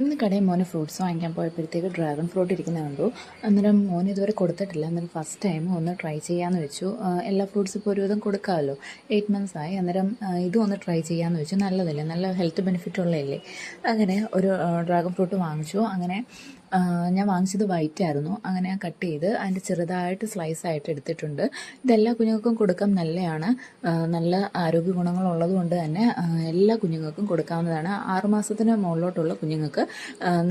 ഇന്ന് കടയിൽ മോനെ ഫ്രൂട്ട്സ് വാങ്ങിക്കാൻ പോയപ്പോഴത്തേക്ക് ഡ്രാഗൺ ഫ്രൂട്ട് ഇരിക്കുന്ന കണ്ടു അന്നേരം മോൻ ഇതുവരെ കൊടുത്തിട്ടില്ല. അന്നേരം ഫസ്റ്റ് ടൈം ഒന്ന് ട്രൈ ചെയ്യാമെന്ന് വെച്ചു. എല്ലാ ഫ്രൂട്ട്സ് ഇപ്പോൾ ഒരുവിധം കൊടുക്കാമല്ലോ. എയ്റ്റ് മന്ത്സ് ആയി. അന്നേരം ഇതും ഒന്ന് ട്രൈ ചെയ്യാമെന്ന് വെച്ചു. നല്ലതല്ലേ? നല്ല ഹെൽത്ത് ബെനിഫിറ്റ് ഉള്ളതല്ലേ? അങ്ങനെ ഒരു ഡ്രാഗൺ ഫ്രൂട്ട് വാങ്ങിച്ചു. അങ്ങനെ ഞാൻ വാങ്ങിച്ചത് വൈറ്റ് ആയിരുന്നു. അങ്ങനെ ഞാൻ കട്ട് ചെയ്ത് അതിന്റെ ചെറുതായിട്ട് സ്ലൈസ് ആയിട്ട് എടുത്തിട്ടുണ്ട്. ഇതെല്ലാ കുഞ്ഞുങ്ങൾക്കും കൊടുക്കാൻ നല്ലതാണ് നല്ല ആരോഗ്യ ഗുണങ്ങളുള്ളത് കൊണ്ട് തന്നെ എല്ലാ കുഞ്ഞുങ്ങൾക്കും കൊടുക്കാവുന്നതാണ്. ആറുമാസത്തിന് മുകളിലോട്ടുള്ള കുഞ്ഞുങ്ങൾക്ക്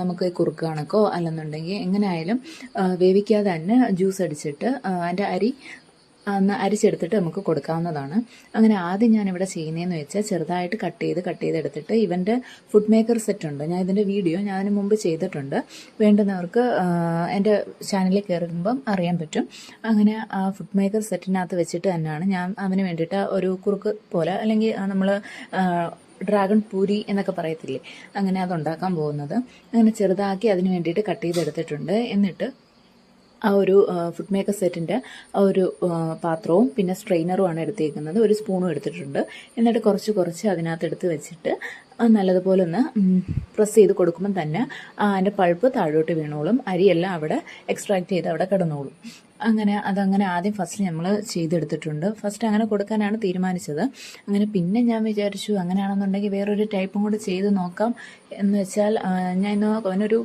നമുക്ക് കുറുക്ക് കണക്കോ അല്ലെന്നുണ്ടെങ്കിൽ എങ്ങനെയായാലും വേവിക്കാതെ തന്നെ ജ്യൂസ് അടിച്ചിട്ട് അതിന്റെ അരി ഒന്ന് അരിച്ചെടുത്തിട്ട് നമുക്ക് കൊടുക്കാവുന്നതാണ്. അങ്ങനെ ആദ്യം ഞാൻ ഇവിടെ ചെയ്യുന്നതെന്ന് വെച്ചാൽ ചെറുതായിട്ട് കട്ട് ചെയ്ത് കട്ട് ചെയ്തെടുത്തിട്ട് ഇവന്റെ ഫുഡ് മേക്കർ സെറ്റ് ഉണ്ട്. ഞാൻ ഇതിന്റെ വീഡിയോ ഞാൻ അതിന് മുമ്പ് ചെയ്തിട്ടുണ്ട്. വേണ്ടുന്നവർക്ക് എന്റെ ചാനലിൽ കയറുമ്പം അറിയാൻ പറ്റും. അങ്ങനെ ആ ഫുഡ് മേക്കർ സെറ്റിനകത്ത് വെച്ചിട്ട് തന്നെയാണ് ഞാൻ അവന് വേണ്ടിയിട്ട് ഒരു കുറുക്ക് പോലെ അല്ലെങ്കിൽ നമ്മൾ ഡ്രാഗൺ പൂരി എന്നൊക്കെ പറയത്തില്ലേ? അങ്ങനെ അതുണ്ടാക്കാൻ പോകുന്നത്. അങ്ങനെ ചെറുതാക്കി അതിന് വേണ്ടിയിട്ട് കട്ട് ചെയ്തെടുത്തിട്ടുണ്ട്. എന്നിട്ട് ആ ഒരു ഫുഡ് മേക്കർ സെറ്റിന്റെ ആ ഒരു പാത്രവും പിന്നെ സ്ട്രെയിനറുമാണ് എടുത്തേക്കുന്നത്. ഒരു സ്പൂണും എടുത്തിട്ടുണ്ട്. എന്നിട്ട് കുറച്ച് കുറച്ച് അതിനകത്ത് എടുത്ത് വെച്ചിട്ട് നല്ലതുപോലെ ഒന്ന് പ്രസ് ചെയ്ത് കൊടുക്കുമ്പം തന്നെ അതിന്റെ പൾപ്പ് താഴോട്ട് വീണോളും അരിയെല്ലാം അവിടെ എക്സ്ട്രാക്ട് ചെയ്ത് അവിടെ കിടന്നോളും. അങ്ങനെ അതങ്ങനെ ആദ്യം ഫസ്റ്റ് നമ്മൾ ചെയ്തെടുത്തിട്ടുണ്ട്. ഫസ്റ്റ് അങ്ങനെ കൊടുക്കാനാണ് തീരുമാനിച്ചത്. അങ്ങനെ പിന്നെ ഞാൻ വിചാരിച്ചു അങ്ങനെയാണെന്നുണ്ടെങ്കിൽ വേറൊരു ടൈപ്പും കൂടെ ചെയ്ത് നോക്കാം എന്ന് വെച്ചാൽ ഞാൻ ഇന്ന് അവനൊരു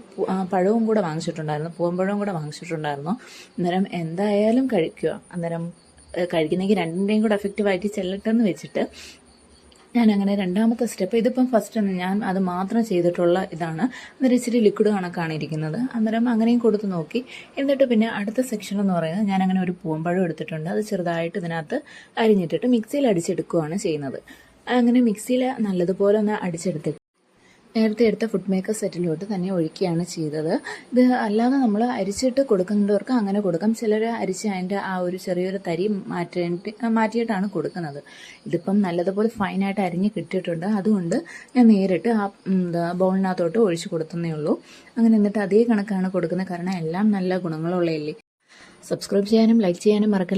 പഴവും കൂടെ വാങ്ങിച്ചിട്ടുണ്ടായിരുന്നു പൂവമ്പഴവും കൂടെ വാങ്ങിച്ചിട്ടുണ്ടായിരുന്നു. അന്നേരം എന്തായാലും കഴിക്കുക. അന്നേരം കഴിക്കുന്നെങ്കിൽ രണ്ടിന്റെയും കൂടെ എഫക്റ്റീവായിട്ട് ചെല്ലട്ടെന്ന് വെച്ചിട്ട് ഞാൻ അങ്ങനെ രണ്ടാമത്തെ സ്റ്റെപ്പ് ഇതിപ്പം ഫസ്റ്റ് ഞാൻ അത് മാത്രം ചെയ്തിട്ടുള്ള ഇതാണ്. അന്നേരം ഇച്ചിരി ലിക്വിഡ് കണക്കാണ് ഇരിക്കുന്നത്. അന്നേരം അങ്ങനെയും കൊടുത്ത് നോക്കി. എന്നിട്ട് പിന്നെ അടുത്ത സെക്ഷൻ എന്ന് പറയുന്നത് ഞാൻ അങ്ങനെ ഒരു പൂമ്പഴം എടുത്തിട്ടുണ്ട്. അത് ചെറുതായിട്ട് ഇതിനകത്ത് അരിഞ്ഞിട്ടിട്ട് മിക്സിയിൽ അടിച്ചെടുക്കുകയാണ് ചെയ്യുന്നത്. അങ്ങനെ മിക്സിയിൽ നല്ലതുപോലെ ഒന്ന് അടിച്ചെടുത്തിട്ട് നേരത്തെ എടുത്ത ഫുഡ് മേക്കർ സെറ്റിലോട്ട് തന്നെ ഒഴിക്കുകയാണ് ചെയ്തത്. ഇത് അല്ലാതെ നമ്മൾ അരിച്ചിട്ട് കൊടുക്കുന്നവർക്ക് അങ്ങനെ കൊടുക്കാം. ചിലർ അരിച്ച് അതിന്റെ ആ ഒരു ചെറിയൊരു തരി മാറ്റേണ്ടി മാറ്റിയിട്ടാണ് കൊടുക്കുന്നത്. ഇതിപ്പം നല്ലതുപോലെ ഫൈനായിട്ട് അരിഞ്ഞ് കിട്ടിയിട്ടുണ്ട്. അതുകൊണ്ട് ഞാൻ നേരിട്ട് ആ എന്താ ബൗളിനകത്തോട്ട് ഒഴിച്ച് കൊടുത്തതേ ഉള്ളൂ. അങ്ങനെ എന്നിട്ട് അതേ കണക്കാണ് കൊടുക്കുന്നത് കാരണം എല്ലാം നല്ല ഗുണങ്ങളുള്ളതല്ലേ. സബ്സ്ക്രൈബ് ചെയ്യാനും ലൈക്ക് ചെയ്യാനും മറക്കല്ല.